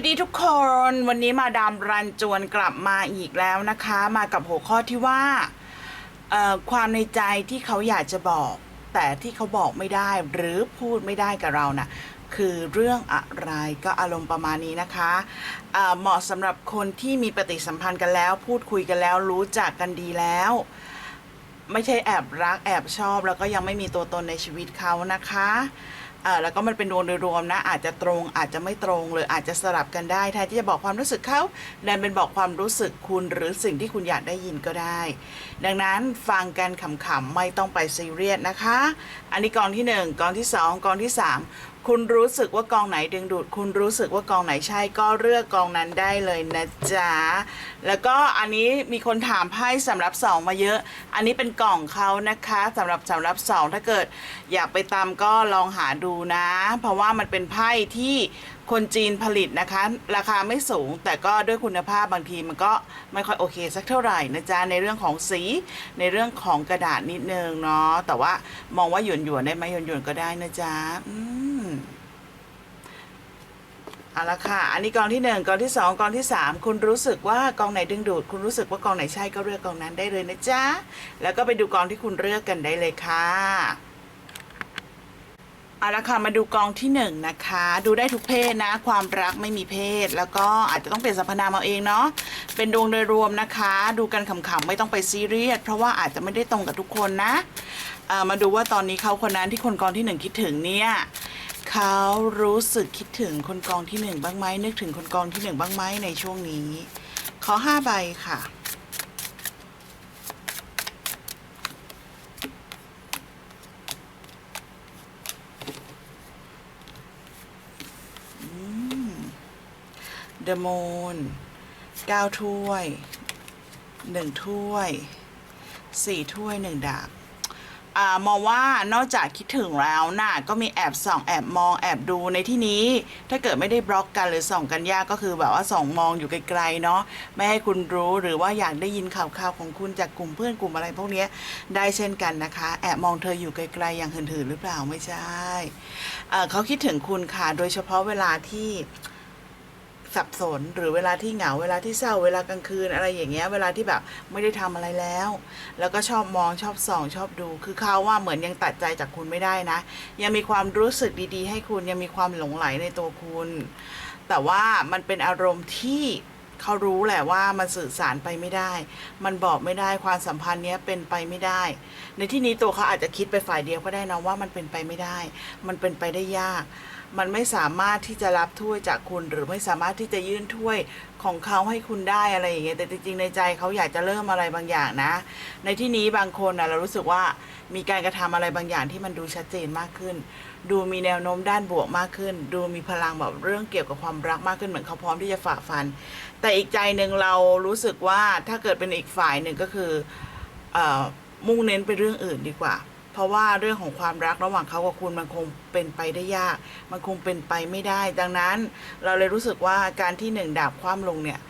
วัสดีทุกคนวันนี้มาดามรันจวนกลับมาอีกแล้วนะคะ มากับหัวข้อที่ว่าความในใจที่เขาอยากจะบอก แต่ที่เขาบอกไม่ได้หรือพูดไม่ได้กับเรานะ่ะคือเรื่องอะไรก็อารมณ์ประมาณนี้นะคะเหมาะสำหรับคนที่มีปฏิสัมพันธ์กันแล้ว พูดคุยกันแล้วรู้จักกันดีแล้ว ไม่ใช่แอบรักแอบชอบ แล้วก็ยังไม่มีตัวตนในชีวิตเขานะคะ เออแล้วก็มันเป็นดวงโดยรวมนะ อาจจะตรงอาจจะไม่ตรงหรืออาจจะสลับกันได้แทนที่จะบอกความรู้สึกเขาดันเป็นบอกความรู้สึกคุณหรือสิ่งที่คุณอยากได้ยินก็ได้ ดังนั้นฟังกันขำๆไม่ต้องไปซีเรียสนะคะ อันนี้กองที่หนึ่งกองที่สองกองที่สาม คุณรู้สึกว่ากองไหนดึงดูด คุณรู้สึกว่ากองไหนใช่ก็เลือกกองนั้นได้เลยนะจ๊ะ แล้วก็อันนี้มีคนถามไพ่สำหรับสองมาเยอะ อันนี้เป็นกล่องเขานะคะสำหรับสำหรับสองถ้าเกิดอยากไปตามก็ลองหาดูนะ เพราะว่ามันเป็นไพ่ที่ คนจีนผลิตนะคะ ราคาไม่สูง แต่ก็ด้วยคุณภาพบางทีมันก็ไม่ค่อยโอเคสักเท่าไหร่นะจ๊ะ ในเรื่องของสีในเรื่องของกระดาษนิดนึงเนาะแต่ว่ามองว่าหยวนหยวนได้ไหมหยวนหยวนๆก็ได้นะจ๊ะอืมเอาละค่ะ อันนี้กองที่หนึ่งกองที่สองกองที่สามคุณรู้สึกว่ากองไหนดึงดูด คุณรู้สึกว่ากองไหนใช่ก็เลือกกองนั้นได้เลยนะจ๊ะ แล้วก็ไปดูกองที่คุณเลือกกันได้เลยค่ะ เอาละค่ะมาดูกองที่หนึ่งนะคะ ดูได้ทุกเพศนะ ความรักไม่มีเพศ แล้วก็อาจจะต้องเปลี่ยนสรรพนามเอาเองเนาะเป็นดวงโดยรวมนะคะ ดูกันขำๆไม่ต้องไปซีเรียสเพราะว่าอาจจะไม่ได้ตรงกับทุกคนนะมาดูว่าตอนนี้เขาคนนั้นที่คนกองที่หนึ่งคิดถึงเนี่ยเขารู้สึกคิดถึงคนกองที่หนึ่งบ้างไหมนึกถึงคนกองที่หนึ่งบ้างไหมในช่วงนี้ ขอห้าใบค่ะ เดอะมูนเก้าถ้วยหนึ่งถ้วยสี่ถ้วยหนึ่งดาบอ่ามองว่านอกจากคิดถึงแล้วน่ะก็มีแอบส่องแอบมองแอบดูในที่นี้ ถ้าเกิดไม่ได้บล็อกกันหรือส่องกันยากก็คือแบบว่าส่องมองอยู่ไกลๆเนาะไม่ให้คุณรู้หรือว่าอยากได้ยินข่าวๆของคุณจากกลุ่มเพื่อนกลุ่มอะไรพวกนี้ได้เช่นกันนะคะ แอบมองเธออยู่ไกลๆอย่างหืนๆหรือเปล่าไม่ใช่เอ่อเขาคิดถึงคุณค่ะโดยเฉพาะเวลาที่ สับสนหรือเวลาที่เหงาเวลาที่เศร้าเวลากลางคืนอะไรอย่างเงี้ยเวลาที่แบบไม่ได้ทำอะไรแล้ว แล้วก็ชอบมองชอบส่อง ชอบดู คือเขาว่าเหมือนยังตัดใจจากคุณไม่ได้นะ ยังมีความรู้สึกดีๆ ให้คุณยังมีความหลงไหลในตัวคุณ แต่ว่ามันเป็นอารมณ์ที่เขารู้แหละว่ามันสื่อสารไปไม่ได้ มันบอกไม่ได้ความสัมพันธ์เนี้ยเป็นไปไม่ได้ ในที่นี้ตัวเขาอาจจะคิดไปฝ่ายเดียวก็ได้นะว่ามันเป็นไปไม่ได้ มันเป็นไปได้ยาก มันไม่สามารถที่จะรับถ้วยจากคุณ หรือไม่สามารถที่จะยื่นถ้วยของเขาให้คุณได้อะไรอย่างเงี้ยแต่จริงๆในใจเขาอยากจะเริ่มอะไรบางอย่างนะ ในที่นี้บางคนนะเรารู้สึกว่ามีการกระทำอะไรบางอย่างที่มันดูชัดเจนมากขึ้น ดูมีแนวโน้มด้านบวกมากขึ้น ดูมีพลังแบบเรื่องเกี่ยวกับความรักมากขึ้นเหมือนเขาพร้อมที่จะฝ่าฟัน แต่อีกใจหนึ่งเรารู้สึกว่าถ้าเกิดเป็นอีกฝ่ายหนึ่งก็คืออมุ่งเน้นไปเรื่องอื่นดีกว่า ราะว่าเรื่องของความรักระหว่างเขากับคุณมันคงเป็นไปได้ยาก มันคงเป็นไปไม่ได้ ดังนั้นเราเลยรู้สึกว่าการที่หนึ่งดาบคว่ำลงเนี่ย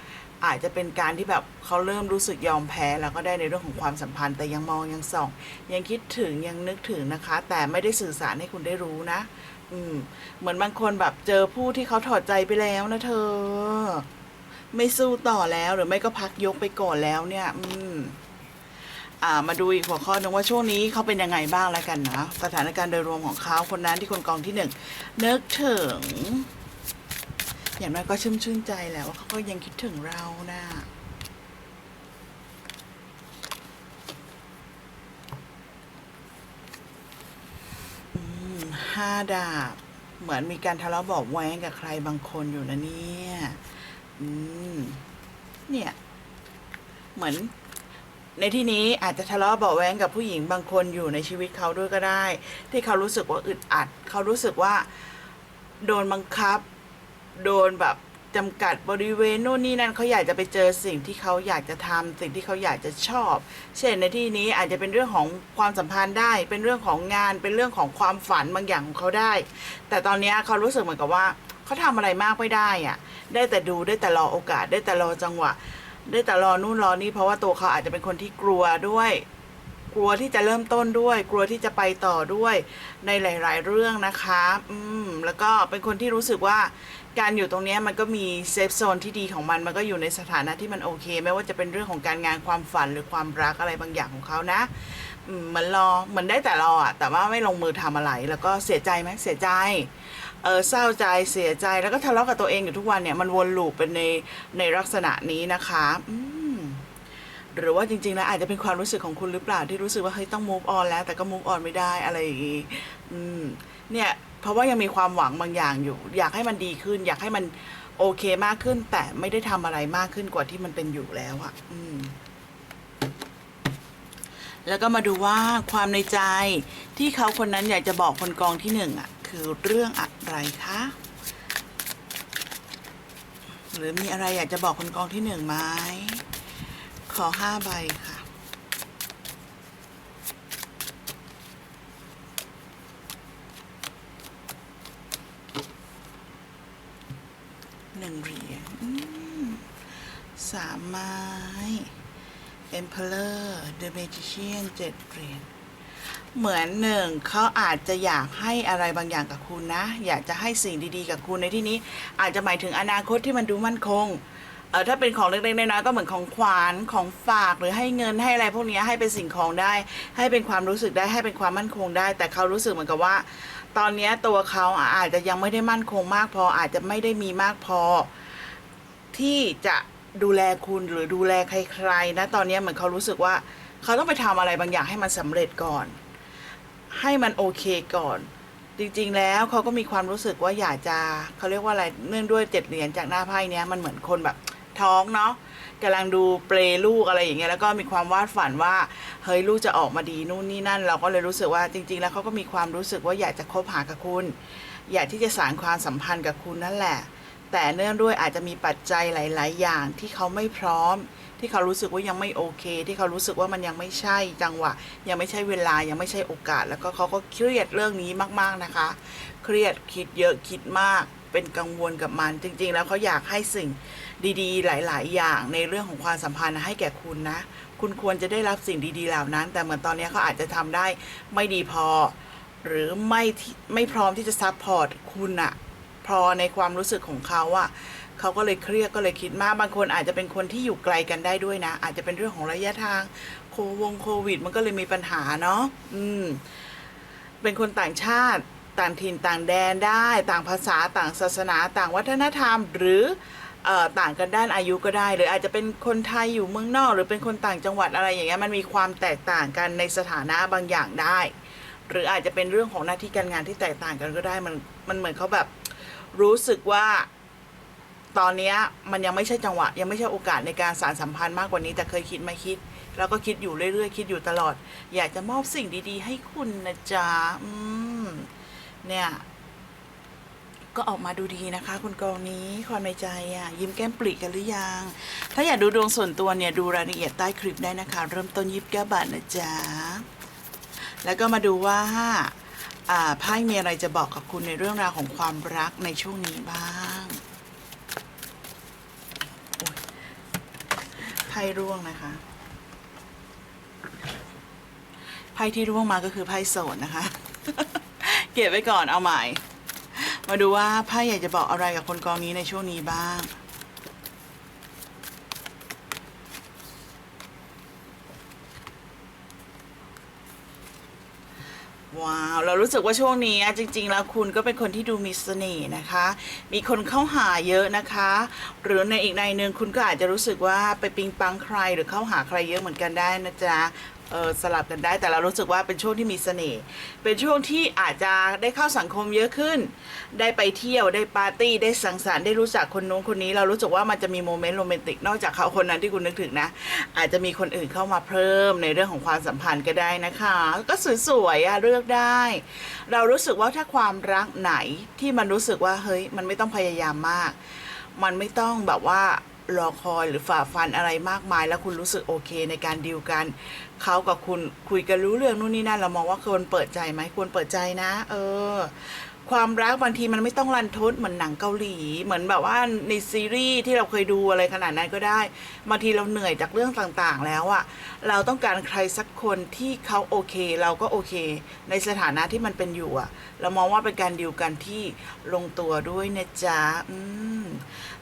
อาจจะเป็นการที่แบบเขาเริ่มรู้สึกยอมแพ้แล้วก็ได้ในเรื่องของความสัมพันธ์ แต่ยังมองยังส่อง ยังคิดถึงยังนึกถึงนะคะ แต่ไม่ได้สื่อสารให้คุณได้รู้นะ อืม เหมือนบางคนแบบเจอผู้ที่เขาถอดใจไปแล้วนะเธอ ไม่สู้ต่อแล้วหรือไม่ก็พักยกไปก่อนแล้วเนี่ย อืม อ่ามาดูอีกหัวข้อหนึงว่าช่วงนี้เขาเป็นยังไงบ้างแล้วกันนะสถานการณ์โดยรวมของเขาคนนั้นที่คนกองที่หนึ่งนึกถึง อย่างน้อยก็ชุ่มชื่นใจแหล้วว่าเขาก็ยังคิดถึงเรานะอืมห้าดาบ เหมือนมีการทะเลาะเบอกแว้งกับใครบางคนอยู่นะเนี่ย อืม เนี่ย เหมือน ในที่นี้อาจจะทะเลาะเบาแว้งกับผู้หญิงบางคนอยู่ในชีวิตเขาด้วยก็ได้ ที่เขารู้สึกว่าอึดอัด เขารู้สึกว่าโดนบังคับ โดนแบบจำกัดบริเวณนู่นนี่นั่นเขาอยากจะไปเจอสิ่งที่เขาอยากจะทำสิ่งที่เขาอยากจะชอบ เช่นในที่นี้อาจจะเป็นเรื่องของความสัมพันธ์ได้ เป็นเรื่องของงาน เป็นเรื่องของความฝันบางอย่างของเขาได้ แต่ตอนนี้เขารู้สึกเหมือนกับว่าเขาทำอะไรมากไม่ได้อะได้แต่ดูได้แต่รอโอกาสได้แต่รอจังหวะ ได้แต่รอนู่นรอนี่เพราะว่าตัวเขาอาจจะเป็นคนที่กลัวด้วย กลัวที่จะเริ่มต้นด้วย กลัวที่จะไปต่อด้วย ในหลาย ๆ เรื่องนะคะ อืม แล้วก็เป็นคนที่รู้สึกว่าการอยู่ตรงนี้มันก็มีเซฟโซนที่ดีของมันมันก็อยู่ในสถานะที่มันโอเค ไม่ว่าจะเป็นเรื่องของการงานความฝันหรือความรักอะไรบางอย่างของเขานะอืมเหมือนรอเหมือนได้แต่รออะแต่ว่าไม่ลงมือทำอะไร แล้วก็เสียใจไหมเสียใจ เออเศร้าใจเสียใจแล้วก็ทะเลาะกับตัวเองอยู่ทุกวันเนี่ยมันวนลูปเป็นในในลักษณะนี้นะคะหรือว่าจริงๆแล้วอาจจะเป็นความรู้สึกของคุณหรือเปล่าที่รู้สึกว่าเฮ้ยต้อง move on แล้ว แต่ก็ move on ไม่ได้อะไรอย่างงี้อืมเนี่ยเพราะว่ายังมีความหวังบางอย่างอยู่ อยากให้มันดีขึ้น อยากให้มันโอเคมากขึ้น แต่ไม่ได้ทำอะไรมากขึ้นกว่าที่มันเป็นอยู่แล้วอะอืมแล้วก็มาดูว่าความในใจที่เขาคนนั้นอยากจะบอกคนกองที่หนึ่งอะ คือเรื่องอะไรคะหรือมีอะไรอยากจะบอกคนกองที่หนึ่งไหมขอห้าใบค่ะ หนึ่งเหรียญสามไม้ Emperor The Magician เจ็ดเหรียญ เหมือนหนึ่งเขาอาจจะอยากให้อะไรบางอย่างกับคุณนะ อยากจะให้สิ่งดีๆ กับคุณในที่นี้ อาจจะหมายถึงอนาคตที่มันดูมั่นคงเออถ้าเป็นของเล็กๆน้อยๆก็เหมือนของขวานของฝากหรือให้เงินให้อะไรพวกนี้ให้เป็นสิ่งของได้ ให้เป็นความรู้สึกได้ให้เป็นความมั่นคงได้ แต่เขารู้สึกเหมือนกับว่า ตอนนี้ตัวเขาอาจจะยังไม่ได้มั่นคงมากพออาจจะไม่ได้มีมากพอ ที่จะดูแลคุณหรือดูแลใครๆนะตอนนี้เหมือนเขารู้สึกว่า เขาต้องไปทำอะไรบางอย่างให้มันสำเร็จก่อน ให้มันโอเคก่อน จริงๆแล้วเขาก็มีความรู้สึกว่าอยากจะเขาเรียกว่าอะไรเนื่องด้วยเจ็ดเหรียญจากหน้าไพ่เนี้ยมันเหมือนคนแบบท้องเนาะกำลังดูเปลลูกอะไรอย่างเงี้ยแล้วก็มีความวาดฝันว่าเฮ้ยลูกจะออกมาดีนู่นนี่นั่น เราก็เลยรู้สึกว่าจริง ๆ แล้วเขาก็มีความรู้สึกว่าอยากจะคบหากับคุณ อยากที่จะสานความสัมพันธ์กับคุณนั่นแหละ แต่เนื่องด้วยอาจจะมีปัจจัยหลาย ๆ อย่างที่เขาไม่พร้อม ที่เขารู้สึกว่ายังไม่โอเค ที่เขารู้สึกว่ามันยังไม่ใช่จังหวะ ยังไม่ใช่เวลายังไม่ใช่โอกาส แล้วก็เขาก็เครียดเรื่องนี้มากๆนะคะ เครียดคิดเยอะคิดมาก เป็นกังวลกับมันจริง ๆ แล้วเขาอยากให้สิ่งดีๆ หลาย ๆ อย่างในเรื่องของความสัมพันธ์ให้แก่คุณนะ คุณควรจะได้รับสิ่งดีๆเหล่านั้น แต่เหมือนตอนนี้เขาอาจจะทำได้ไม่ดีพอ หรือไม่ไม่พร้อมที่จะซัพพอร์ตคุณอะพอในความรู้สึกของเขาอะ เขาก็เลยเครียดก็เลยคิดมากบางคนอาจจะเป็นคนที่อยู่ไกลกันได้ด้วยนะ อาจจะเป็นเรื่องของระยะทางโควงโควิด มันก็เลยมีปัญหาเนาะอืม เป็นคนต่างชาติต่างถิ่นต่างแดนได้ ต่างภาษาต่างศาสนา ต่างวัฒนธรรม หรืออต่างกันด้านอายุก็ได้ หรืออาจจะเป็นคนไทยอยู่เมืองนอก หรือเป็นคนต่างจังหวัดอะไรอย่างเงี้ยมันมีความแตกต่างกันในสถานะบางอย่างได้ หรืออาจจะเป็นเรื่องของหน้าที่การงานที่แตกต่างกันก็ได้มันมันเหมือนเขาแบบรู้สึกว่า ตอนนี้มันยังไม่ใช่จังหวะ ยังไม่ใช่โอกาสในการสารสัมพันธ์มากกว่านี้แต่เคยคิดไหมาคิด แล้วก็คิดอยู่เรื่อยๆ คิดอยู่ตลอด อยากจะมอบสิ่งดี ๆ ให้คุณนะจ๊ะอืมเนี่ยก็ออกมาดูดีนะคะ คุณกองนี้ความในใจอะยิ้มแก้มปริกันหรือยัง ถ้าอยากดูดวงส่วนตัวเนี่ย ดูรายละเอียดใต้คลิปได้นะคะ เริ่มต้นยิบแก้บาทนะจ๊ะ แล้วก็มาดูว่าอ่าไพ่มีอะไรจะบอกกับคุณในเรื่องราวของความรักในช่วงนี้บ้างโอ๊ยไพ่ร่วงนะคะ ไพ่ที่ร่วงมาก็คือไพ่โสดนะคะ เก็บไว้ก่อนเอาใหม่ มาดูว่าไพ่อยากจะบอกอะไรกับคนกองนี้ในช่วงนี้บ้าง ว้าว เรารู้สึกว่าช่วงนี้จริง ๆ แล้วคุณก็เป็นคนที่ดูมีเสน่ห์นะคะ มีคนเข้าหาเยอะนะคะ หรือในอีกในหนึ่งคุณก็อาจจะรู้สึกว่าไปปิงปังใครหรือเข้าหาใครเยอะเหมือนกันได้นะจ๊ะ เออสลับกันได้แต่เรารู้สึกว่าเป็นช่วงที่มีเสน่ห์เป็นช่วงที่อาจจะได้เข้าสังคมเยอะขึ้น ได้ไปเที่ยวได้ปาร์ตี้ได้สังสรรค์ได้รู้จักคนนู้นคนนี้ เรารู้สึกว่ามันจะมีโมเมนต์โรแมนติกนอกจากเขาคนนั้นที่คุณนึกถึงนะ อาจจะมีคนอื่นเข้ามาเพิ่มในเรื่องของความสัมพันธ์ก็ได้นะคะ ก็สวยๆอะเลือกได้ เรารู้สึกว่าถ้าความรักไหนที่มันรู้สึกว่าเฮ้ยมันไม่ต้องพยายามมาก มันไม่ต้องแบบว่า รอคอยหรือฝ่าฟันอะไรมากมาย แล้วคุณรู้สึกโอเคในการดีลกันเขากับคุณคุยกันรู้เรื่องนู่นนี่นั่นเรามองว่าควรเปิดใจไหมควรเปิดใจนะ เออ ความรักบางทีมันไม่ต้องรันทดเหมือนหนังเกาหลี เหมือนแบบว่าในซีรีส์ที่เราเคยดูอะไรขนาดนั้นก็ได้บางทีเราเหนื่อยจากเรื่องต่างๆ แล้วอะเราต้องการใครสักคนที่เขาโอเค เราก็โอเค ในสถานะที่มันเป็นอยู่อะเรามองว่าเป็นการดิวกันที่ลงตัวด้วยนะจ๊ะอืม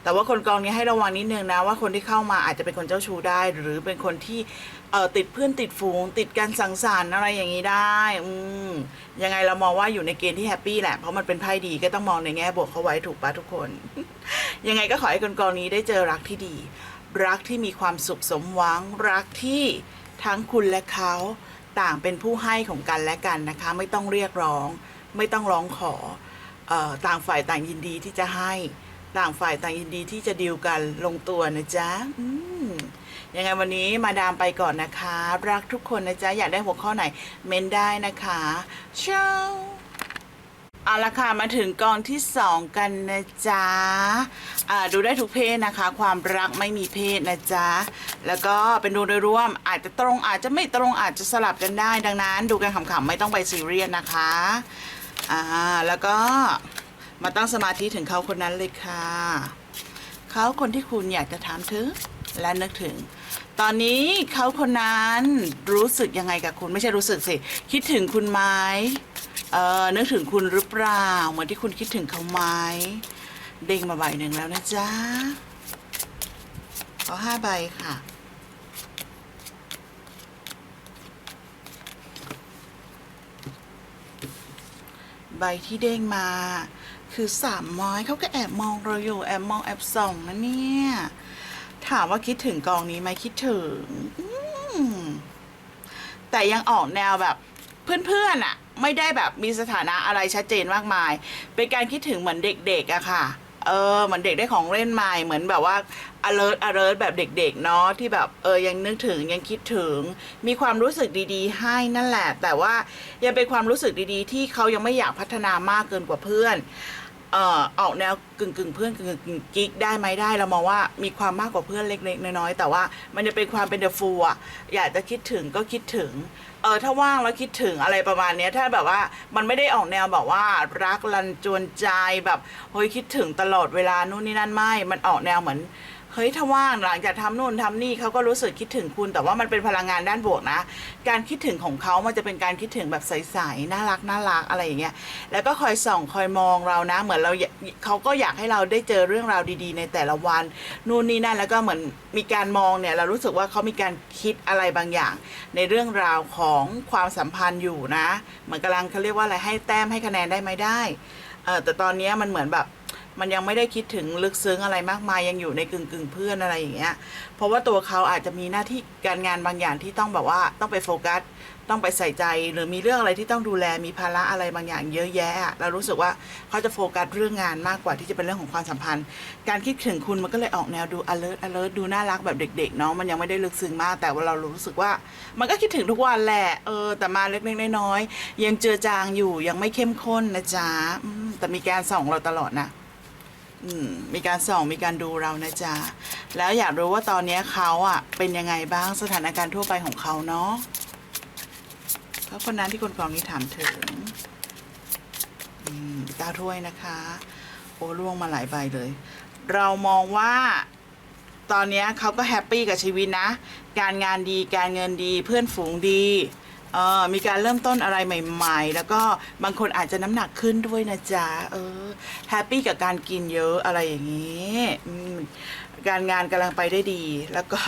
แต่ว่าคนกองนี้ให้ระวังนิดนึงนะว่าคนที่เข้ามาอาจจะเป็นคนเจ้าชู้ได้ หรือเป็นคนที่เอ่อติดเพื่อนติดฝูง ติดการสังสรรค์อะไรอย่างนี้ได้อืมยังไงเรามองว่าอยู่ในเกณฑ์ที่แฮปปี้แหละ เพราะมันเป็นไพ่ดีก็ต้องมองในแง่บวกเขาไว้ถูกปะทุกคน ยังไงก็ขอให้คนกองนี้ได้เจอรักที่ดี รักที่มีความสุขสมหวังรักที่ทั้งคุณและเขาต่างเป็นผู้ให้ของกันและกันนะคะ ไม่ต้องเรียกร้อง ไม่ต้องร้องขอออต่างฝ่ายต่างยินดีที่จะให้ ต่างฝ่ายต่างยินดีที่จะดีลกันลงตัวนะจ๊ะยังไงวันนี้มาดามไปก่อนนะคะ รักทุกคนนะจ๊ะ อยากได้หัวข้อไหน เมนได้นะคะเช้าเอาละค่ะมาถึงกองที่สองกันนะจ๊ะดูได้ทุกเพศนะคะ ความรักไม่มีเพศนะจ๊ะ แล้วก็เป็นดูโดยรวมอาจจะตรงอาจจะไม่ตรงอาจจะสลับกันได้ดังนั้น ดูกันขำๆไม่ต้องไปซีเรียสนะคะอ่าแล้วก็ มาตั้งสมาธิถึงเขาคนนั้นเลยค่ะ เขาคนที่คุณอยากจะถามถึงและนึกถึง ตอนนี้เขาคนนั้นรู้สึกยังไงกับคุณไม่ใช่รู้สึกสิ คิดถึงคุณไหมเออนึกถึงคุณหรือเปล่าเหมือนที่คุณคิดถึงเขาไหมเด้งมาใบหนึ่งแล้วนะจ๊ะขอห้าใบค่ะใบที่เด้งมา คือสามม้อยเขาก็แอบมองเราอยู่แอบมองแอบส่องนะเนี่ย ถามว่าคิดถึงกองนี้ไหมคิดถึงแต่ยังออกแนวแบบเพื่อนๆอะไม่ได้แบบมีสถานะอะไรชัดเจนมากมาย เป็นการคิดถึงเหมือนเด็กๆอะค่ะ เออเหมือนเด็กได้ของเล่นใหม่เหมือนแบบว่า alert alert แบบเด็กๆเนาะที่แบบเออยังนึกถึงยังคิดถึง มีความรู้สึกดีๆ ให้นั่นแหละ แต่ว่ายังเป็นความรู้สึกดีๆ ที่เขายังไม่อยากพัฒนามากเกินกว่าเพื่อน เอ่อออกแนวกึ่งกึ่งเพื่อนกึ่งกึ่งกิ๊กได้ไหมได้เรามองว่ามีความมากกว่าเพื่อนเล็ก ๆ น้อยๆแต่ว่ามันจะเป็นความเป็นเดอะฟูอะอยากจะคิดถึงก็คิดถึงเออถ้าว่างแล้วคิดถึงอะไรประมาณเนี้ยถ้าแบบว่ามันไม่ได้ออกแนวแบบว่ารักรันจวนใจแบบเฮ้ยคิดถึงตลอดเวลานู่นนี่นั่นไม่ มันออกแนวเหมือน เฮ้ยถ้าว่างหลังจากทำนู่นทำนี่เขาก็รู้สึกคิดถึงคุณ แต่ว่ามันเป็นพลังงานด้านบวกนะ การคิดถึงของเขามันจะเป็นการคิดถึงแบบใสๆน่ารักน่ารักอะไรอย่างเงี้ยแล้วก็คอยส่องคอยมองเรานะ เหมือนเราเขาก็อยากให้เราได้เจอเรื่องราวดี ๆ ในแต่ละวันนู่นนี่นั่นแล้วก็เหมือนมีการมองเนี่ยเรารู้สึกว่าเขามีการคิดอะไรบางอย่าง ในเรื่องราวของความสัมพันธ์อยู่นะเหมือนกำลังเขาเรียกว่าอะไรให้แต้มให้คะแนนได้ไหมได้แต่ตอนเนี้ยมันเหมือนแบบ มันยังไม่ได้คิดถึงลึกซึ้งอะไรมากมายยังอยู่ในกึ่งกึ่งเพื่อนอะไรอย่างเงี้ย เพราะว่าตัวเขาอาจจะมีหน้าที่การงานบางอย่างที่ต้องแบบว่าต้องไปโฟกัสต้องไปใส่ใจหรือมีเรื่องอะไรที่ต้องดูแลมีภาระอะไรบางอย่างเยอะแยะเรารู้สึกว่าเขาจะโฟกัสเรื่องงานมากกว่าที่จะเป็นเรื่องของความสัมพันธ์ การคิดถึงคุณมันก็เลยออกแนวดู alert alert ดูน่ารักแบบเด็กๆเนาะมันยังไม่ได้ลึกซึ้งมาก แต่ว่าเรารู้สึกว่า มันก็คิดถึงทุกวันแหละเออแต่มาเล็กๆน้อยๆยังเจือจางอยู่ยังไม่เข้มข้นนะจ๊ะแต่มีการส่องเราตลอดนะ มีการส่องมีการดูเรานะจ๊ะ แล้วอยากรู้ว่าตอนนี้เขาอะเป็นยังไงบ้างสถานการณ์ทั่วไปของเขาเนาะเขาคนนั้นที่คนกรองนี้ถามถึงอืมเก้าถ้วยนะคะ โอ้ล่วงมาหลายใบเลย เรามองว่าตอนนี้เขาก็แฮปปี้กับชีวิตนะ การงานดีการเงินดีเพื่อนฝูงดี เออมีการเริ่มต้นอะไรใหม่ ๆ แล้วก็บางคนอาจจะน้ำหนักขึ้นด้วยนะจ๊ะ เออ แฮปปี้กับการกินเยอะอะไรอย่างนี้อืมการงานกำลังไปได้ดี แล้วก็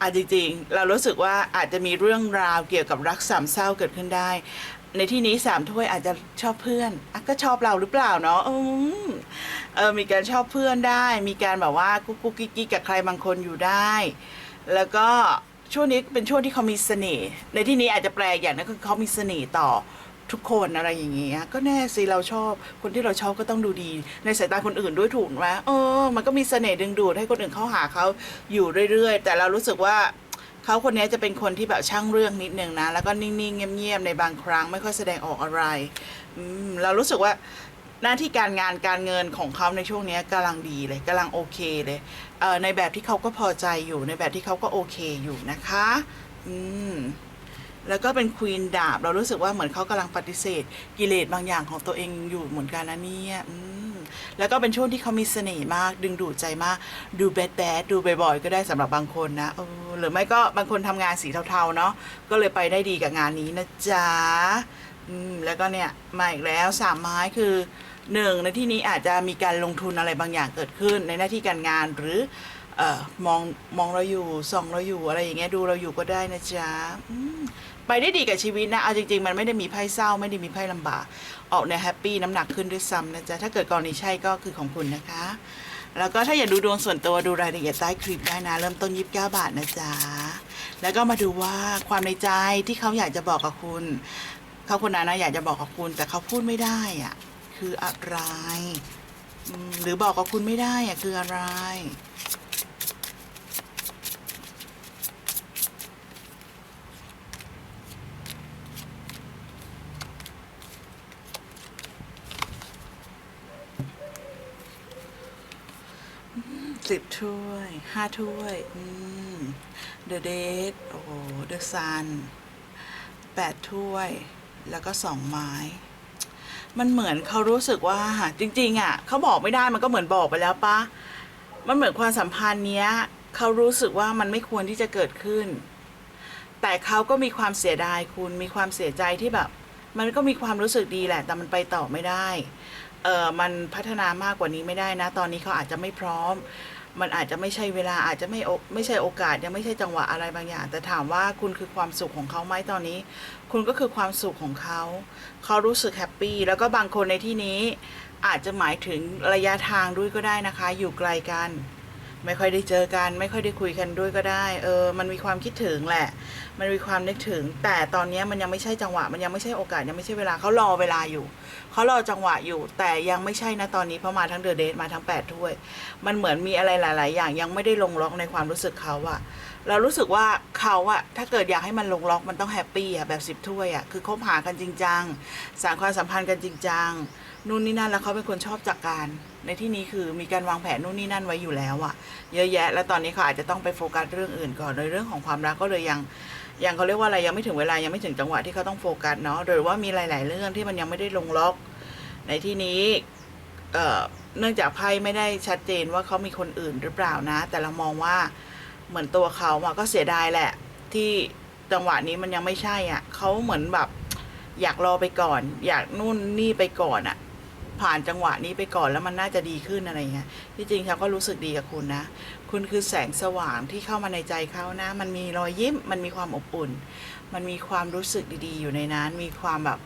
อะจริงๆ เรารู้สึกว่าอาจจะมีเรื่องราวเกี่ยวกับรักสามเศร้าเกิดขึ้นได้ ในที่นี้สามถ้วยอาจจะชอบเพื่อนอะก็ชอบเราหรือเปล่าเนาะอืมเออมีการชอบเพื่อนได้ มีการแบบว่ากุ๊กกุ๊กกิ๊กกิ๊กกับใครบางคนอยู่ได้ แล้วก็ ช่วงนี้เป็นช่วงที่เขามีเสน่ห์ในที่นี้อาจจะแปลอย่างนั้นคือเขามีเสน่ห์ต่อทุกคนอะไรอย่างเงี้ยก็แน่สิเราชอบคนที่เราชอบก็ต้องดูดี ในสายตาคนอื่นด้วยถูกไหมเออ มันก็มีเสน่ห์ดึงดูดให้คนอื่นเข้าหาเขาอยู่เรื่อยๆ แต่เรารู้สึกว่าเขาคนนี้จะเป็นคนที่แบบช่างเรื่องนิดนึงนะ แล้วก็นิ่งๆเงียบๆในบางครั้งไม่ค่อยแสดงออกอะไรเรารู้สึกว่า หน้าที่การงานการเงินของเขาในช่วงนี้กำลังดีเลยกำลังโอเคเลยเในแบบที่เขาก็พอใจอยู่ในแบบที่เขาก็โอเคอยู่นะคะ อืมแล้วก็เป็นควีนดาบ เรารู้สึกว่าเหมือนเขากำลังปฏิเสธ กิเลสบางอย่างของตัวเองอยู่เหมือนกันนะเนี่ยอืมแล้วก็เป็นช่วงที่เขามีเสน่ห์มาก ดึงดูดใจมาก ดูแบดแบดดูบ่อยๆก็ได้สำหรับบางคนนะเออหรือไม่ก็บางคนทำงานสีเทาๆเนาะก็เลยไปได้ดีกับงานนี้นะจ๊ะอืมแล้วก็เนี่ยมาอีกแล้วสามไม้คือ หนึ่งในที่นี้อาจจะมีการลงทุนอะไรบางอย่างเกิดขึ้น ในหน้าที่การงานหรือเอ่อมองมองเราอยู่ส่องเราอยู่อะไรอย่างเงี้ยดูเราอยู่ก็ได้นะจ๊ะอืมไปได้ดีกับชีวิตนะเอาจริงๆ มันไม่ได้มีไพ่เศร้าไม่ได้มีไพ่ลำบาก ออกเนี่ยแฮปปี้น้ำหนักขึ้นด้วยซ้ำนะจ๊ะถ้าเกิดกรณีใช่ก็คือของคุณนะคะ แล้วก็ถ้าอยากดูดวงส่วนตัวดูรายละเอียดใต้คลิปได้นะ เริ่มต้น 29 บาทนะจ๊ะ แล้วก็มาดูว่าความในใจที่เขาอยากจะบอกกับคุณ เขาคนนั้นนะอยากจะบอกกับคุณ แต่เขาพูดไม่ได้อะ คืออะไรหรือบอกกับคุณไม่ได้อะคืออะไร สิบถ้วยห้าถ้วย อืม The Date โอ้ The Sun แปดถ้วย แล้วก็สองไม้ มันเหมือนเขารู้สึกว่าจริง ๆ อะเขาบอกไม่ได้มันก็เหมือนบอกไปแล้วปะมันเหมือนความสัมพันธ์เนี้ยเขารู้สึกว่ามันไม่ควรที่จะเกิดขึ้น แต่เขาก็มีความเสียดายคุณมีความเสียใจที่แบบ มันก็มีความรู้สึกดีแหละ แต่มันไปต่อไม่ได้ เออมันพัฒนามากกว่านี้ไม่ได้นะ ตอนนี้เขาอาจจะไม่พร้อม มันอาจจะไม่ใช่เวลาอาจจะไม่ไม่ใช่โอกาสยังไม่ใช่จังหวะอะไรบางอย่าง แต่ถามว่าคุณคือความสุขของเขาไหมตอนนี้ คุณก็คือความสุขของเขา เขารู้สึกแฮปปี้แล้วก็บางคนในที่นี้อาจจะหมายถึงระยะทางด้วยก็ได้นะคะ อยู่ไกลกัน ไม่ค่อยได้เจอกัน ไม่ค่อยได้คุยกันด้วยก็ได้ เออ มันมีความคิดถึงแหละ มันมีความนึกถึง แต่ตอนนี้มันยังไม่ใช่จังหวะ มันยังไม่ใช่โอกาส ยังไม่ใช่เวลาเขารอเวลาอยู่ เขารอจังหวะอยู่ แต่ยังไม่ใช่นะตอนนี้เพราะมาทั้งเดอะเดทมาทั้งแปดถ้วย มันเหมือนมีอะไรหลาย ๆ อย่างยังไม่ได้ลงล็อกในความรู้สึกเขาอะเรารู้สึกว่าเขาอะถ้าเกิดอยากให้มันลงล็อกมันต้องแฮปปี้อะแบบสิบถ้วยอะคือคบหากันจริงจังสานความสัมพันธ์กันจริงจัง นู่นนี่นั่นแล้วเขาเป็นคนชอบจัดกการ ในที่นี้คือมีการวางแผนนู่นนี่นั่นไว้อยู่แล้วอะเยอะแยะ แล้วตอนนี้เขาอาจจะต้องไปโฟกัสเรื่องอื่นก่อนในเรื่องของความรักก็เลยยังยังเขาเรียกว่าอะไรยังไม่ถึงเวลายังไม่ถึงจังหวะที่เขาต้องโฟกัสเนาะหรือว่ามีหลาย ๆ เรื่องที่มันยังไม่ได้ลงล็อก ในที่นี้เอ่อเนื่องจากไพ่ไม่ได้ชัดเจนว่าเขามีคนอื่นหรือเปล่านะ แต่เรามองว่าเหมือนตัวเขาอะก็เสียดายแหละ ที่จังหวะนี้มันยังไม่ใช่อะเขาเหมือนแบบอยากรอไปก่อน อยากนู่นนี่ไปก่อนอะ ผ่านจังหวะนี้ไปก่อนแล้วมันน่าจะดีขึ้นอะไรเงี้ยที่จริงเขาก็รู้สึกดีกับคุณนะ คุณคือแสงสว่างที่เข้ามาในใจเขานะ มันมีรอยยิ้ม มันมีความอบอุ่น มันมีความรู้สึกดีๆ อยู่ในนั้น มีความแบบ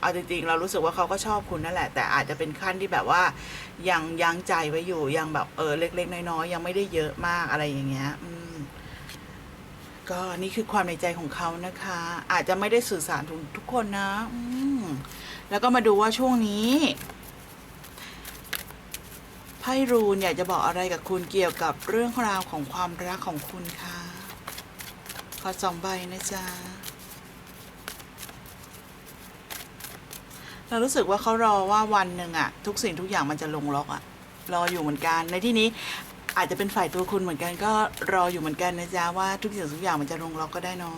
เอาจริงๆเรารู้สึกว่าเขาก็ชอบคุณนั่นแหละ แต่อาจจะเป็นขั้นที่แบบว่ายังยั้งใจไว้อยู่ยังแบบเออเล็ก ๆ น้อยๆยังไม่ได้เยอะมากอะไรอย่างเงี้ยอืมก็นี่คือความในใจของเขานะคะ อาจจะไม่ได้สื่อสารถึงทุกคนนะ อืมแล้วก็มาดูว่าช่วงนี้ ไพ่รูนอยากจะบอกอะไรกับคุณเกี่ยวกับเรื่องราวของความรักของคุณคะขอสองใบนะจ๊ะ เรารู้สึกว่าเขารอว่าวันหนึ่งอะทุกสิ่งทุกอย่างมันจะลงล็อกอะรออยู่เหมือนกัน ในที่นี้อาจจะเป็นฝ่ายตัวคุณเหมือนกัน ก็รออยู่เหมือนกันนะจ๊ะว่าทุกสิ่งทุกอย่างมันจะลงล็อกก็ได้เนาะ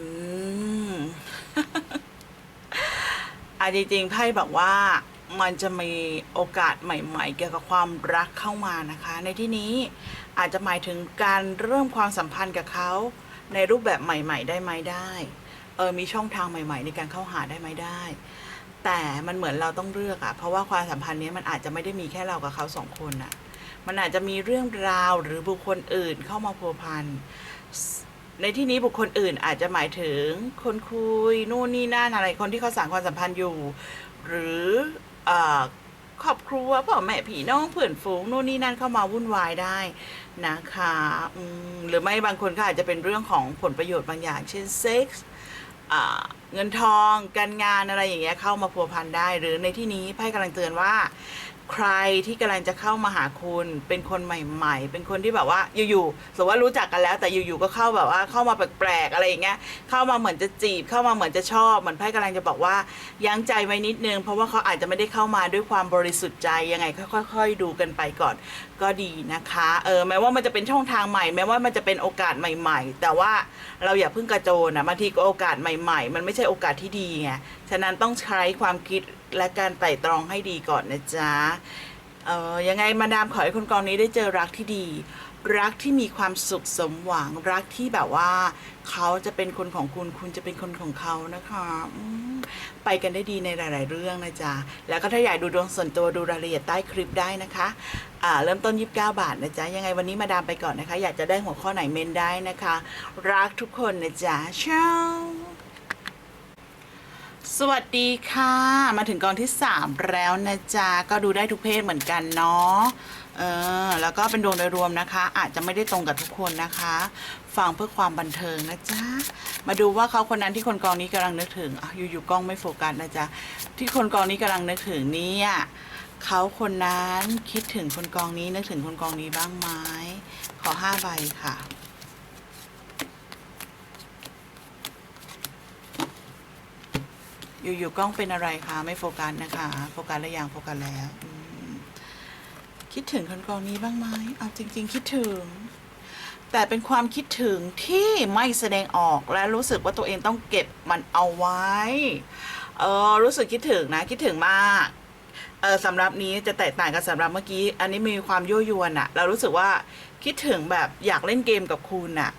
อืมอะจริงๆไพ่บอกว่ามันจะมีโอกาสใหม่ๆ เกี่ยวกับความรักเข้ามานะคะ ในที่นี้อาจจะหมายถึงการเริ่มความสัมพันธ์กับเขา ในรูปแบบใหม่ ๆ ได้ไหมได้เออมีช่องทางใหม่ ๆ ในการเข้าหาได้ไหมได้ แต่มันเหมือนเราต้องเลือกอะเพราะว่าความสัมพันธ์นี้มันอาจจะไม่ได้มีแค่เรากับเขาสองคนอะมันอาจจะมีเรื่องราวหรือบุคคลอื่นเข้ามาพัวพัน ในที่นี้บุคคลอื่นอาจจะหมายถึงคนคุยนู่นนี่นั่นอะไรคนที่เขาสานความสัมพันธ์อยู่ หรืออครอบครัวพ่อแม่พี่น้องเพื่อนฝูงนู่นนี่นั่นเข้ามาวุ่นวายได้นะคะหรือไม่บางคนก็อาจจะเป็นเรื่องของผลประโยชน์บางอย่าง เช่นเซ็กส์ เงินทอง การงานอะไรอย่างเงี้ยเข้ามาพัวพันได้ หรือในที่นี้ไพ่กำลังเตือนว่า ใครที่กำลังจะเข้ามาหาคุณเป็นคนใหม่ ๆ เป็นคนที่แบบว่าอยู่ๆสมมติว่ารู้จักกันแล้ว แต่อยู่ๆก็เข้าแบบว่าเข้ามาแปลกๆอะไรอย่างเงี้ยเข้ามาเหมือนจะจีบเข้ามาเหมือนจะชอบเหมือนไพ่กำลังจะบอกว่ายั้งใจไว้นิดนึงเพราะว่าเขาอาจจะไม่ได้เข้ามาด้วยความบริสุทธิ์ใจยังไงค่อยๆดูกันไปก่อน ก็ดีนะคะ เออแม้ว่ามันจะเป็นช่องทางใหม่ แม้ว่ามันจะเป็นโอกาสใหม่ ๆ แต่ว่าเราอย่าเพิ่งกระโจนนะบางทีก็โอกาสใหม่ ๆ มันไม่ใช่โอกาสที่ดีไงฉะนั้นต้องใช้ความคิดและการไต่ตรองให้ดีก่อนนะจ๊ะเออยังไงมาดามขอให้คนกองนี้ได้เจอรักที่ดี รักที่มีความสุขสมหวังรักที่แบบว่าเขาจะเป็นคนของคุณ คุณจะเป็นคนของเขานะคะไปกันได้ดีในหลาย ๆ เรื่องนะจ๊ะ แล้วก็ถ้าอยากดูดวงส่วนตัวดูรายละเอียดใต้คลิปได้นะคะอ่าเริ่มต้น 29 บาทนะจ๊ะ ยังไงวันนี้มาดามไปก่อนนะคะ อยากจะได้หัวข้อไหนเมนได้นะคะ รักทุกคนนะจ๊ะเช้าสวัสดีค่ะ มาถึงกองที่ 3 แล้วนะจ๊ะ ก็ดูได้ทุกเพศเหมือนกันเนาะ เออแล้วก็เป็นดวงโดยรวมนะคะ อาจจะไม่ได้ตรงกับทุกคนนะคะ ฟังเพื่อความบันเทิงนะจ๊ะ มาดูว่าเขาคนนั้นที่คนกองนี้กำลังนึกถึงอ่อยู่ๆกล้องไม่โฟกัสนะจ๊ะ ที่คนกองนี้กำลังนึกถึงเนี่ยเขาคนนั้นคิดถึงคนกองนี้นึกถึงคนกองนี้บ้างไหมขอห้าใบค่ะอยู่ๆกล้องเป็นอะไรคะไม่โฟกัสนะคะ โฟกัสแล้วยังโฟกัสแล้ว คิดถึงคนกองนี้บ้างไหมเอาจริง ๆ คิดถึง แต่เป็นความคิดถึงที่ไม่แสดงออกและรู้สึกว่าตัวเองต้องเก็บมันเอาไว้ เออรู้สึกคิดถึงนะคิดถึงมากเออสำหรับนี้จะแตกต่างกับสำหรับเมื่อกี้ อันนี้มีความยั่วยวนอะเรารู้สึกว่าคิดถึงแบบอยากเล่นเกมกับคุณอะ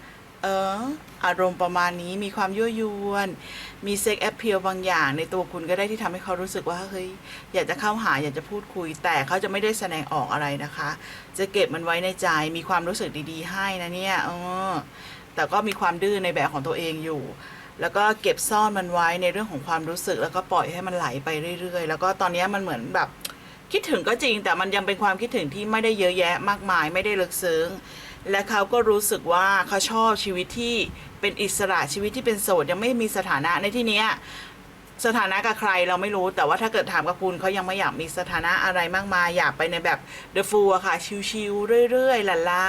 เออ อารมณ์ประมาณนี้มีความยั่วยวน มีเซ็กแอปเพียบางอย่างในตัวคุณก็ได้ที่ทำให้เขารู้สึกว่าเฮ้ยอยากจะเข้าหาอยากจะพูดคุย แต่เขาจะไม่ได้แสดงออกอะไรนะคะ จะเก็บมันไว้ในใจมีความรู้สึกดีๆ ให้นะเนี่ยเออแต่ก็มีความดื้อในแบบของตัวเองอยู่ แล้วก็เก็บซ่อนมันไว้ในเรื่องของความรู้สึก แล้วก็ปล่อยให้มันไหลไปเรื่อย ๆ แล้วก็ตอนนี้มันเหมือนแบบคิดถึงก็จริง แต่มันยังเป็นความคิดถึงที่ไม่ได้เยอะแยะมากมาย ไม่ได้ลึกซึ้ง และเขาก็รู้สึกว่าเขาชอบชีวิตที่เป็นอิสระชีวิตที่เป็นโสดยังไม่มีสถานะในที่นี้สถานะกับใครเราไม่รู้แต่ว่าถ้าเกิดถามกับคุณเขายังไม่อยากมีสถานะอะไรมากมาย อยากไปในแบบ The f o o l ค่ะ ชิวๆเรื่อยๆหละล้า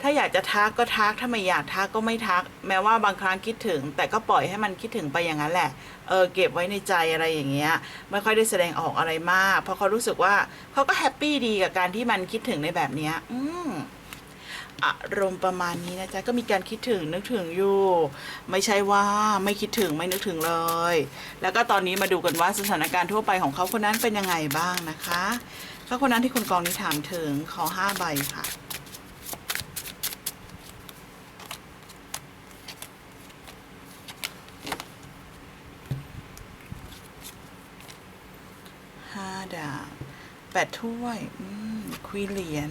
ถ้าอยากจะทักก็ทักถ้าไม่อยากทักก็ไม่ทัก แม้ว่าบางครั้งคิดถึง แต่ก็ปล่อยให้มันคิดถึงไปอย่างนั้นแหละเออเก็บไว้ในใจอะไรอย่างเงี้ยไม่ค่อยได้แสดงออกอะไรมาก เพราะเขารู้สึกว่าเขาก็แฮปปี้ดีกับการที่มันคิดถึงในแบบเนี้ย อืม อารมณ์ประมาณนี้นะจ๊ะก็มีการคิดถึงนึกถึงอยู่ ไม่ใช่ว่าไม่คิดถึงไม่นึกถึงเลย แล้วก็ตอนนี้มาดูกันว่าสถานการณ์ทั่วไปของเขาคนนั้นเป็นยังไงบ้างนะคะเขาคนนั้นที่คุณกองนี้ถามถึงขอห้าใบค่ะห้าดาบแปดถ้วยควีเหรียญ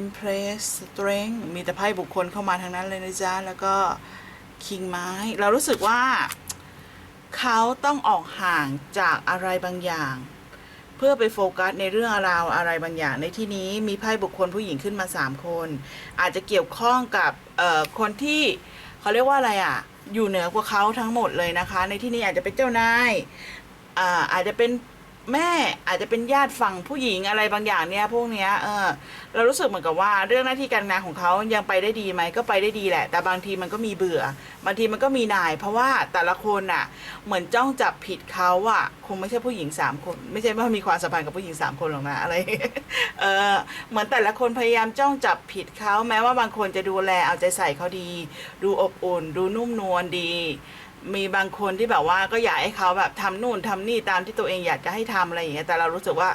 Empress Strength มีแต่ไพ่บุคคลเข้ามาทางนั้นเลยนะจ๊ะ แล้วก็คิงไม้ เรารู้สึกว่า เขาต้องออกห่างจากอะไรบางอย่าง เพื่อไปโฟกัสในเรื่องราวอะไรบางอย่าง ในที่นี้มีไพ่บุคคลผู้หญิงขึ้นมา 3 คน อาจจะเกี่ยวข้องกับคนที่เขาเรียกว่าอะไรอะ อยู่เหนือกว่าเขาทั้งหมดเลยนะคะ ในที่นี้อาจจะเป็นเจ้านายอาอาจจะเป็น แม่อาจจะเป็นญาติฝั่งผู้หญิงอะไรบางอย่างเนี่ยพวกเนี้ยเออเรารู้สึกเหมือนกับว่าเรื่องหน้าที่การงานของเขายังไปได้ดีไหมก็ไปได้ดีแหละ แต่บางทีมันก็มีเบื่อบางทีมันก็มีนาย เพราะว่าแต่ละคนอะ เหมือนจ้องจับผิดเขาอะคงไม่ใช่ผู้หญิงสามคน ไม่ใช่ว่ามีความสัมพันธ์กับผู้หญิงสามคนหรอกนะอะไรเออเหมือนแต่ละคนพยายามจ้องจับผิดเขาแม้ว่าบางคนจะดูแลเอาใจใส่เขาดี ดูอบอุ่น ดูนุ่มนวลดี มีบางคนที่แบบว่าก็อยากให้เขาแบบทำนู่นทำนี่ตามที่ตัวเองอยากจะให้ทำอะไรอย่างเงี้ยแต่เรารู้สึกว่า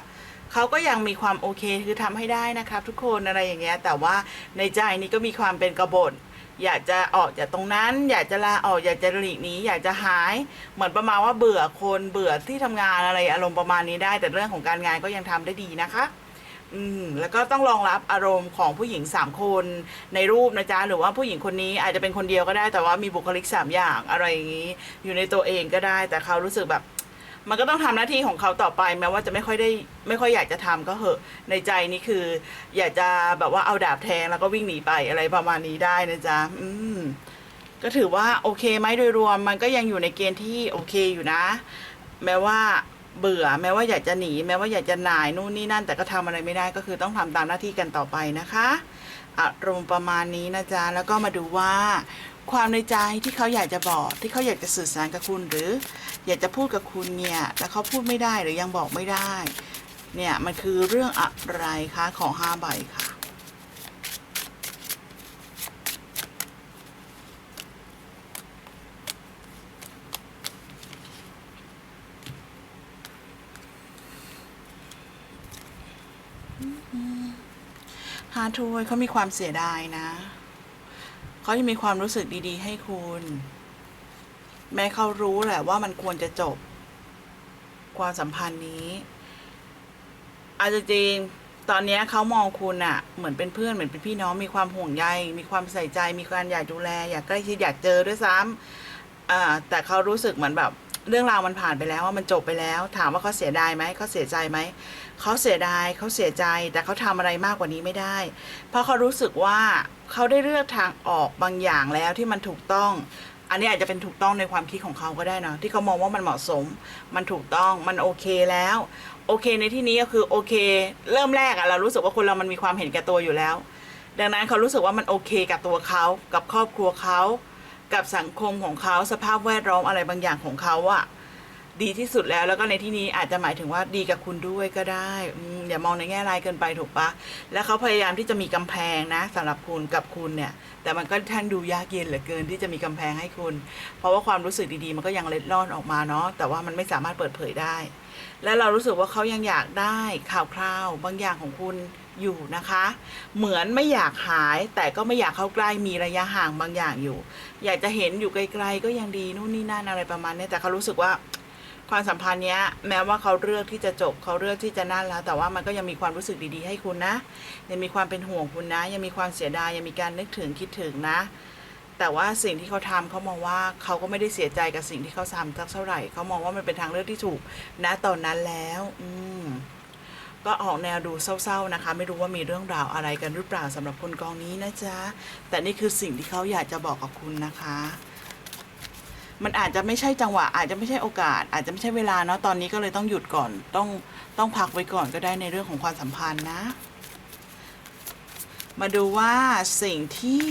เขาก็ยังมีความโอเคคือทำให้ได้นะครับทุกคนอะไรอย่างเงี้ยแต่ว่าในใจนี่ก็มีความเป็นกบฏอยากจะออกจากตรงนั้น อยากจะลาออกอยากจะหลีกหนีอยากจะหาย เหมือนประมาณว่าเบื่อคนเบื่อที่ทำงานอะไรอารมณ์ประมาณนี้ได้ แต่เรื่องของการงานก็ยังทำได้ดีนะคะ อืมแล้วก็ต้องรองรับอารมณ์ของผู้หญิงสามคนในรูปนะจ๊ะหรือว่าผู้หญิงคนนี้อาจจะเป็นคนเดียวก็ได้แต่ว่ามีบุคลิกสามอย่างอะไรอย่างนี้ อยู่ในตัวเองก็ได้ แต่เขารู้สึกแบบ มันก็ต้องทำหน้าที่ของเขาต่อไปแม้ว่าจะไม่ค่อยได้ไม่ค่อยอยากจะทำก็เหอะในใจนี่คือ อยากจะแบบว่าเอาดาบแทงแล้วก็วิ่งหนีไปอะไรประมาณนี้ได้นะจ๊ะอืม ก็ถือว่าโอเคไหมโดยรวมมันก็ยังอยู่ในเกณฑ์ที่โอเคอยู่นะ แม้ว่า เบื่อแม้ว่าอยากจะหนี แม้ว่าอยากจะหน่ายนู่นนี่นั่น แต่ก็ทำอะไรไม่ได้ก็คือต้องทำตามหน้าที่กันต่อไปนะคะอารมณ์ประมาณนี้นะจ๊ะแล้วก็มาดูว่า ความในใจที่เขาอยากจะบอก ที่เขาอยากจะสื่อสารกับคุณหรือ อยากจะพูดกับคุณเนี่ย แล้วเขาพูดไม่ได้หรือยังบอกไม่ได้ เนี่ยมันคือเรื่องอะไรคะของห้าใบค่ะ ฮาถ้วยเขามีความเสียดายนะ เขายังมีความรู้สึกดีๆ ให้คุณ แม้เขารู้แหละว่ามันควรจะจบ ความสัมพันธ์นี้ อาจจะจริงตอนเนี้ยเขามองคุณอะเหมือนเป็นเพื่อนเหมือนเป็นพี่น้องมีความห่วงใย มีความใส่ใจ มีการอยากดูแล อยากใกล้ชิดอยากเจอด้วยซ้ำอ่าแต่เขารู้สึกเหมือนแบบ เรื่องราวมันผ่านไปแล้วว่ามันจบไปแล้ว ถามว่าเขาเสียดายไหมเขาเสียใจไหมเขาเสียดายเขาเสียใจ แต่เขาทำอะไรมากกว่านี้ไม่ได้ เพราะเขารู้สึกว่าเขาได้เลือกทางออกบางอย่างแล้วที่มันถูกต้อง อันนี้อาจจะเป็นถูกต้องในความคิดของเขาก็ได้นะที่เขามองว่ามันเหมาะสม มันถูกต้องมันโอเคแล้ว โอเคในที่นี้ก็คือโอเค เริ่มแรกอะเรารู้สึกว่าคนเรามันมีความเห็นแก่ตัวอยู่แล้ว ดังนั้นเขารู้สึกว่ามันโอเคกับตัวเขากับครอบครัวเขา กับสังคมของเขาสภาพแวดล้อมอะไรบางอย่างของเขาอะดีที่สุดแล้วแล้วก็ในที่นี้อาจจะหมายถึงว่าดีกับคุณด้วยก็ได้อย่ามองในแง่ร้ายเกินไปถูกปะแล้วเขาพยายามที่จะมีกำแพงนะสำหรับคุณกับคุณเนี่ย แต่มันก็ท่านดูยากเย็นเหลือเกินที่จะมีกำแพงให้คุณ เพราะว่าความรู้สึกดีๆ มันก็ยังเล็ดลอดออกมาเนาะแต่ว่ามันไม่สามารถเปิดเผยได้ และเรารู้สึกว่าเขายังอยากได้ข่าวคราวบางอย่างของคุณ อยู่นะคะ เหมือนไม่อยากหายแต่ก็ไม่อยากเข้าใกล้มีระยะห่างบางอย่างอยู่ อยากจะเห็นอยู่ไกลๆก็ยังดีนู่นนี่นั่นอะไรประมาณนี้แต่เขารู้สึกว่าความสัมพันธ์เนี้ยแม้ว่าเขาเลือกที่จะจบเขาเลือกที่จะนั่นแล้ว แต่ว่ามันก็ยังมีความรู้สึกดีๆให้คุณนะ ยังมีความเป็นห่วงคุณนะ ยังมีความเสียดายยังมีการนึกถึงคิดถึงนะ แต่ว่าสิ่งที่เขาทำเขามองว่าเขาก็ไม่ได้เสียใจกับสิ่งที่เขาทำสักเท่าไหร่เขามองว่ามันเป็นทางเลือกที่ถูกนะตอนนั้นแล้ว อืม ก็ออกแนวดูเศร้าๆนะคะ ไม่รู้ว่ามีเรื่องราวอะไรกันหรือเปล่าสำหรับคนกองนี้นะจ๊ะ แต่นี่คือสิ่งที่เขาอยากจะบอกกับคุณนะคะ มันอาจจะไม่ใช่จังหวะ อาจจะไม่ใช่โอกาส อาจจะไม่ใช่เวลาเนาะตอนนี้ก็เลยต้องหยุดก่อน ต้องต้องพักไว้ก่อนก็ได้ในเรื่องของความสัมพันธ์นะ มาดูว่าสิ่งที่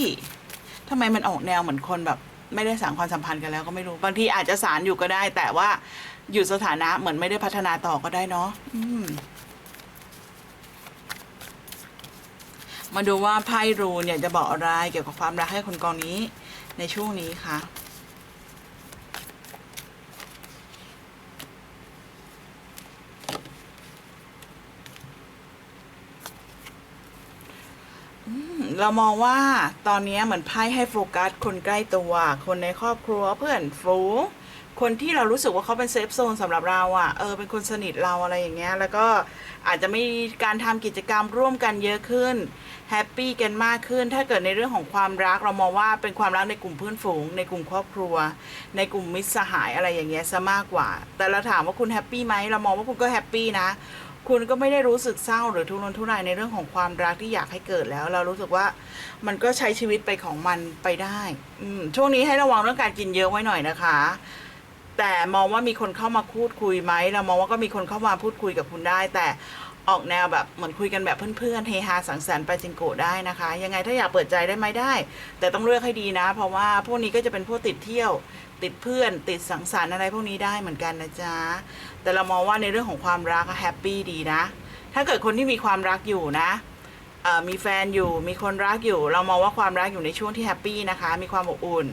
ทำไมมันออกแนวเหมือนคนแบบ ไม่ได้สานความสัมพันธ์กันแล้วก็ไม่รู้ บางทีอาจจะสารอยู่ก็ได้ แต่ว่าหยุดสถานะเหมือนไม่ได้พัฒนาต่อก็ได้เนาะอืม มาดูว่าไพ่รูนอยจะบอกอะไรเกี่ยวกับความรักให้คนกองนี้ในช่วงนี้คะเรามองว่าตอนนี้เหมือนไพ่ให้โฟกัสคนใกล้ตัว คนในครอบครัวเพื่อนฝูงคนที่เรารู้สึกว่าเขาเป็นเซฟโซนสำหรับเราอะ่ะเออเป็นคนสนิทเราอะไรอย่างเงี้ยแล้วก็อาจจะมีการทำกิจกรรมร่วมกันเยอะขึ้น แฮปปี้กันมากขึ้น ถ้าเกิดในเรื่องของความรักเรามองว่าเป็นความรักในกลุ่มเพื่อนฝูง ในกลุ่มครอบครัว ในกลุ่มมิตรสหายอะไรอย่างเงี้ยซะมากกว่า แต่เราถามว่าคุณแฮปปี้ไหมเรามองว่าคุณก็แฮปปี้นะคุณก็ไม่ได้รู้สึกเศร้าหรือทุรนทุรายในเรื่องของความรักที่อยากให้เกิดแล้ว เรารู้สึกว่ามันก็ใช้ชีวิตไปของมันไปได้อืมช่วงนี้ให้ระวังเรื่องการกินเยอะไว้หน่อยนะคะ แต่มองว่ามีคนเข้ามาพูดคุยไหมเรามองว่าก็มีคนเข้ามาพูดคุยกับคุณได้ แต่ ออกแนวแบบเหมือนคุยกันแบบเพื่อนๆเฮฮาสังสรรค์ไปจิงโกได้นะคะ ยังไงถ้าอยากเปิดใจได้ไหมได้ แต่ต้องเลือกให้ดีนะ เพราะว่าพวกนี้ก็จะเป็นพวกติดเที่ยวติดเพื่อนติดสังสรรค์อะไรพวกนี้ได้เหมือนกันนะจ๊ะแต่เรามองว่าในเรื่องของความรักแฮปปี้ดีนะ ถ้าเกิดคนที่มีความรักอยู่นะมีแฟนอยู่มีคนรักอยู่ เรามองว่าความรักอยู่ในช่วงที่แฮปปี้นะคะ มีความอบอุ่น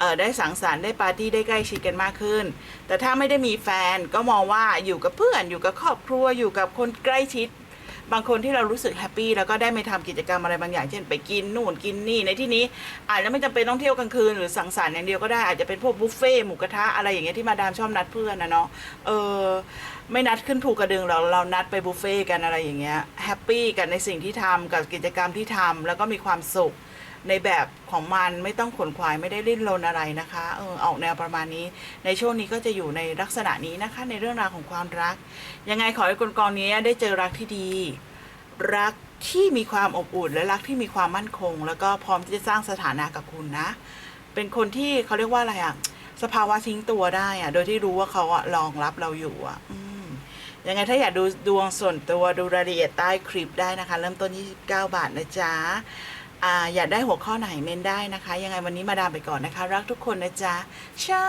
เออได้สังสรรค์ได้ปาร์ตี้ได้ใกล้ชิดกันมากขึ้น แต่ถ้าไม่ได้มีแฟนก็มองว่าอยู่กับเพื่อนอยู่กับครอบครัวอยู่กับคนใกล้ชิด บางคนที่เรารู้สึกแฮปปี้แล้วก็ได้ไปทำกิจกรรมอะไรบางอย่างเช่นไปกินนู่นกินนี่ในที่นี้อาจจะไม่จำเป็นต้องเที่ยวกลางคืนหรือสังสรรค์อย่างเดียวก็ได้อาจจะเป็นพวกบุฟเฟ่หมูกระทะอะไรอย่างเงี้ยที่มาดามชอบนัดเพื่อนนะเนาะเออไม่นัดขึ้นภูกระดึงเราเรานัดไปบุฟเฟ่กันอะไรอย่างเงี้ยแฮปปี้กันในสิ่งที่ทำกับกิจกรรมที่ทำแล้วก็มีความสุข ในแบบของมันไม่ต้องขนขวายไม่ได้ริ้นรนอะไรนะคะเออออกแนวประมาณนี้ ในช่วงนี้ก็จะอยู่ในลักษณะนี้นะคะ ในเรื่องราวของความรัก ยังไงขอให้คนกองนี้ได้เจอรักที่ดี รักที่มีความอบอุ่นและรักที่มีความมั่นคง แล้วก็พร้อมที่จะสร้างสถานะกับคุณนะ เป็นคนที่เขาเรียกว่าอะไรอะสภาวะทิ้งตัวได้อะโดยที่รู้ว่าเขาอะรองรับเราอยู่อะอยังไงถ้าอยากดูดวงส่วนตัวดูรายละเอียดใต้คลิปได้นะคะ เริ่มต้น 29 บาทนะจ๊ะ อ่าอยากได้หัวข้อไหนเมนได้นะคะ ยังไงวันนี้มาดามไปก่อนนะคะ รักทุกคนนะจ๊ะเช้า